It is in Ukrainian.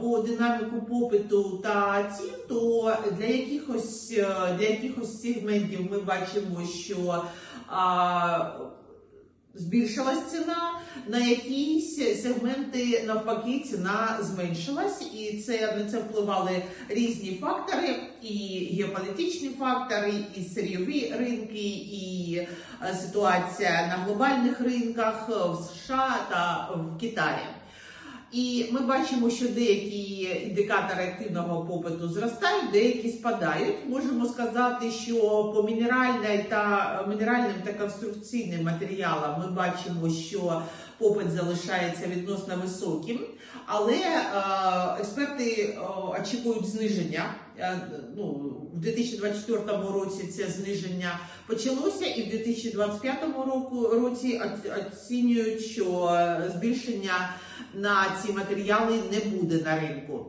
по динаміку попиту та цін, то для якихось е, для якихось сегментів ми бачимо, що а, збільшилась ціна, на якісь сегменти навпаки ціна зменшилась, і це на це впливали різні фактори, і геополітичні фактори, і сирйові ринки, і е, ситуація на глобальних ринках е, в США та в Китаї. І ми бачимо, що деякі індикатори активного попиту зростають, деякі спадають. Можемо сказати, що по мінеральним та мінеральним та конструкційним матеріалам ми бачимо, що попит залишається відносно високим, але е, експерти е, очікують зниження. Е, ну, в 2024 році це зниження почалося, і в 2025 року році оцінюють, що збільшення на ці матеріали не буде на ринку.